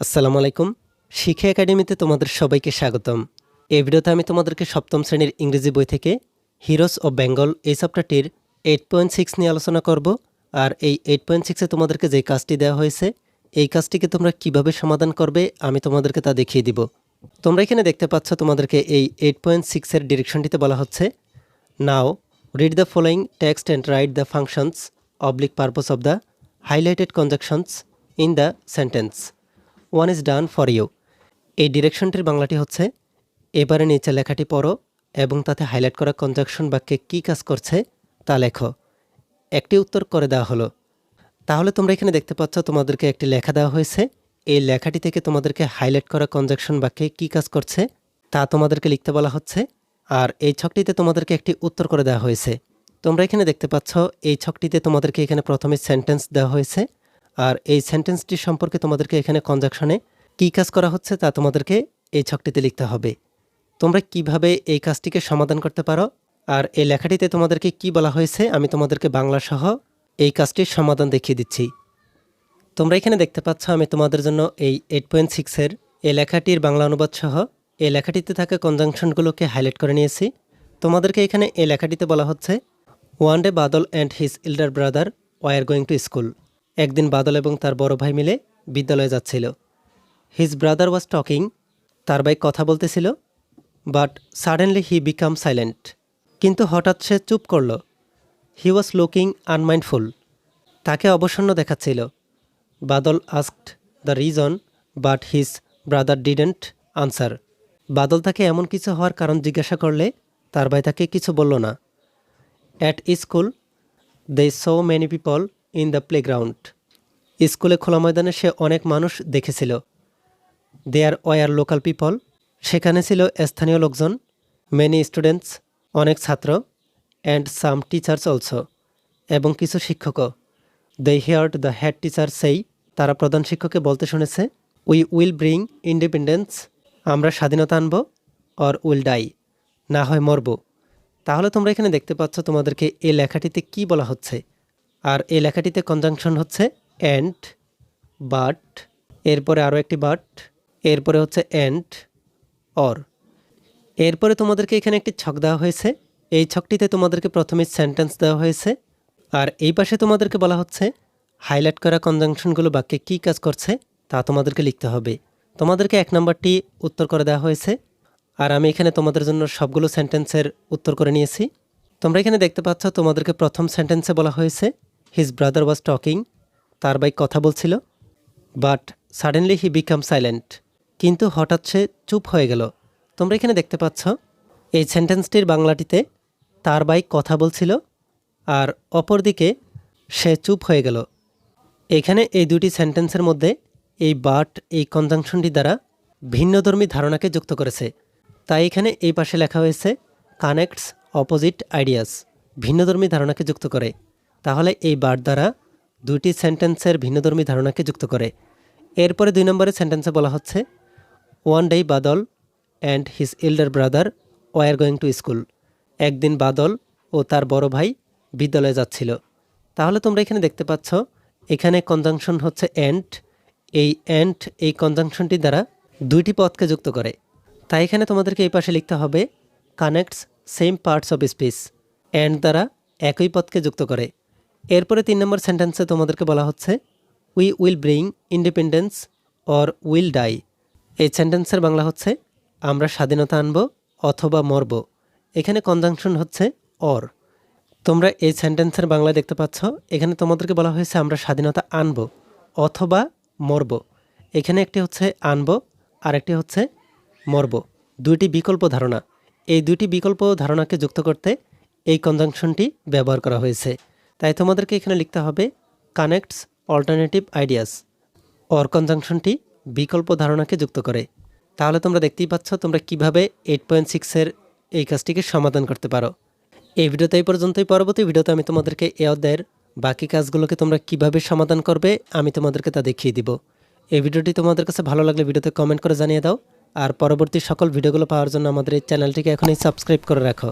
আসসালামু আলাইকুম। শিক্ষা একাডেমিতে তোমাদের সবাইকে স্বাগতম। এই ভিডিওতে আমি তোমাদেরকে সপ্তম শ্রেণির ইংরেজি বই থেকে হিরোস অব বেঙ্গল এই চ্যাপ্টারটির এইট পয়েন্ট সিক্স নিয়ে আলোচনা করব। আর এই এইট পয়েন্ট সিক্সে তোমাদেরকে যে কাজটি দেওয়া হয়েছে, এই কাজটিকে তোমরা কীভাবে সমাধান করবে আমি তোমাদেরকে তা দেখিয়ে দিব। তোমরা এখানে দেখতে পাচ্ছ তোমাদেরকে এই এইট পয়েন্ট সিক্সের ডিরেকশনটিতে বলা হচ্ছে, now read the following text and write the functions oblique purpose of the highlighted conjunctions in the sentence one is done for you. এই ডিরেকশনটির বাংলাটি হচ্ছে, এবারে নিচে লেখাটি পড়ো এবং তাতে হাইলাইট করা কনজাকশন বাক্যে কী কাজ করছে তা লেখো। একটি উত্তর করে দেওয়া হলো। তাহলে তোমরা এখানে দেখতে পাচ্ছ তোমাদেরকে একটি লেখা দেওয়া হয়েছে। এই লেখাটি থেকে তোমাদেরকে হাইলাইট করা কনজাকশন বাক্যে কী কাজ করছে তা তোমাদেরকে লিখতে বলা হচ্ছে। আর এই ছকটিতে তোমাদেরকে একটি উত্তর করে দেওয়া হয়েছে। তোমরা এখানে দেখতে পাচ্ছ, এই ছকটিতে তোমাদেরকে এখানে প্রথমে সেন্টেন্স দেওয়া হয়েছে। আর এই সেন্টেন্সটি সম্পর্কে তোমাদেরকে এখানে কনজাকশনে কী কাজ করা হচ্ছে তা তোমাদেরকে এই ছকটিতে লিখতে হবে। তোমরা কীভাবে এই কাজটিকে সমাধান করতে পারো আর এই লেখাটিতে তোমাদেরকে কি বলা হয়েছে আমি তোমাদেরকে বাংলা সহ এই কাজটির সমাধান দেখিয়ে দিচ্ছি। তোমরা এখানে দেখতে পাচ্ছ আমি তোমাদের জন্য এই এইট পয়েন্ট সিক্সের এই লেখাটির বাংলা অনুবাদ সহ এই লেখাটিতে থাকা কনজাংশনগুলোকে হাইলাইট করে নিয়েছি। তোমাদেরকে এখানে এই লেখাটিতে বলা হচ্ছে one day Badal and his elder brother were going to school একদিন বাদল এবং তার বড় ভাই মিলে বিদ্যালয়ে যাচ্ছিল। হিজ ব্রাদার ওয়াজ টকিং তার ভাই কথা বলতেছিল but suddenly he became silent কিন্তু হঠাৎ সে চুপ করল। হি ওয়াজ লুকিং আনমাইন্ডফুল তাকে অবসন্ন দেখাচ্ছিল। Badal asked the reason but his brother didn't answer Badal তাকে এমন কিছু হওয়ার কারণ জিজ্ঞাসা করলে তার ভাই তাকে কিছু বলল না। At school they so many people in the playground. স্কুলে খোলা ময়দানে সে অনেক মানুষ দেখেছিল। দেয়ার ওয়ার লোকাল পিপল সেখানে ছিল স্থানীয় লোকজন মেনি স্টুডেন্টস অনেক ছাত্র অ্যান্ড সাম টিচার্স অলসো এবং কিছু শিক্ষকও। They heard the head teacher সেই তারা প্রধান শিক্ষককে বলতে শুনেছে উই উইল ব্রিং ইন্ডিপেন্ডেন্স আমরা স্বাধীনতা আনব অর উইল ডাই না হয় মরব। তাহলে তোমরা এখানে দেখতে পাচ্ছ তোমাদেরকে এই লেখাটিতে কি বলা হচ্ছে। আর এই লেখাটিতে কনজাংশন হচ্ছে অ্যান্ড বাট এরপরে আরও একটি বাট এরপরে হচ্ছে অ্যান্ড অর এরপরে তোমাদেরকে এখানে একটি ছক দেওয়া হয়েছে। এই ছকটিতে তোমাদেরকে প্রথমে সেন্টেন্স দেওয়া হয়েছে। আর এই পাশে তোমাদেরকে বলা হচ্ছে হাইলাইট করা কনজাংশনগুলো বাক্যে কী কাজ করছে তা তোমাদেরকে লিখতে হবে। তোমাদেরকে এক নম্বরটি উত্তর করে দেওয়া হয়েছে। আর আমি এখানে তোমাদের জন্য সবগুলো সেন্টেন্সের উত্তর করে নিয়েছি। তোমরা এখানে দেখতে পাচ্ছ, তোমাদেরকে প্রথম সেন্টেন্সে বলা হয়েছে হিজ ব্রাদার ওয়াজ টকিং তার ভাই কথা বলছিল but suddenly he became silent কিন্তু হঠাৎ সে চুপ হয়ে গেল। তোমরা এখানে দেখতে পাচ্ছ, এই সেন্টেন্সটির বাংলাটিতে তার ভাই কথা বলছিল আর অপরদিকে সে চুপ হয়ে গেল। এখানে এই দুটি সেন্টেন্সের মধ্যে এই বাট এই কনজাংশনটি দ্বারা ভিন্নধর্মী ধারণাকে যুক্ত করেছে। তাই এখানে এই পাশে লেখা হয়েছে কানেক্টস অপোজিট আইডিয়াস ভিন্নধর্মী ধারণাকে যুক্ত করে। তাহলে এই বার দ্বারা দুটি সেন্টেন্সের ভিন্নধর্মী ধারণাকে যুক্ত করে। এরপরে দুই নম্বরের সেন্টেন্সে বলা হচ্ছে one day Badal and his elder brother were going to school একদিন বাদল ও তার বড় ভাই বিদ্যালয়ে যাচ্ছিল। তাহলে তোমরা এখানে দেখতে পাচ্ছ, এখানে কনজাংশন হচ্ছে অ্যান্ড এই অ্যান্ড এই কনজাংশনটি দ্বারা দুইটি পথকে যুক্ত করে। তাই এখানে তোমাদেরকে এই পাশে লিখতে হবে connects same parts of speech and দ্বারা একই পথকে যুক্ত করে। এরপরে তিন নম্বর সেন্টেন্সে তোমাদেরকে বলা হচ্ছে we will bring independence or will die এই সেন্টেন্সের বাংলা হচ্ছে, আমরা স্বাধীনতা আনব অথবা মরব। এখানে কনজাংশন হচ্ছে অর তোমরা এই সেন্টেন্সের বাংলা দেখতে পাচ্ছ, এখানে তোমাদেরকে বলা হয়েছে, আমরা স্বাধীনতা আনব অথবা মরব। এখানে একটি হচ্ছে, আনব আর একটি হচ্ছে, মরব। দুইটি বিকল্প ধারণা। এই দুইটি বিকল্প ধারণাকে যুক্ত করতে এই কনজাংশনটি ব্যবহার করা হয়েছে। তাই তোমাদেরকে এখানে লিখতে হবে কানেক্টস অল্টারনেটিভ আইডিয়াস অর কনজাংশনটি বিকল্প ধারণাকে যুক্ত করে। তাহলে তোমরা দেখতেই পাচ্ছ তোমরা কীভাবে এইট পয়েন্ট সিক্সের এই কাজটিকে সমাধান করতে পারো। এই ভিডিওতে এই পর্যন্তই। পরবর্তী ভিডিওতে আমি তোমাদেরকে এ অধ্যায়ের বাকি কাজগুলোকে তোমরা কীভাবে সমাধান করবে আমি তোমাদেরকে তা দেখিয়ে দিব। এই ভিডিওটি তোমাদের কাছে ভালো লাগলে ভিডিওতে কমেন্ট করে জানিয়ে দাও। আর পরবর্তী সকল ভিডিওগুলো পাওয়ার জন্য আমাদের এই চ্যানেলটিকে এখনই সাবস্ক্রাইব করে রাখো।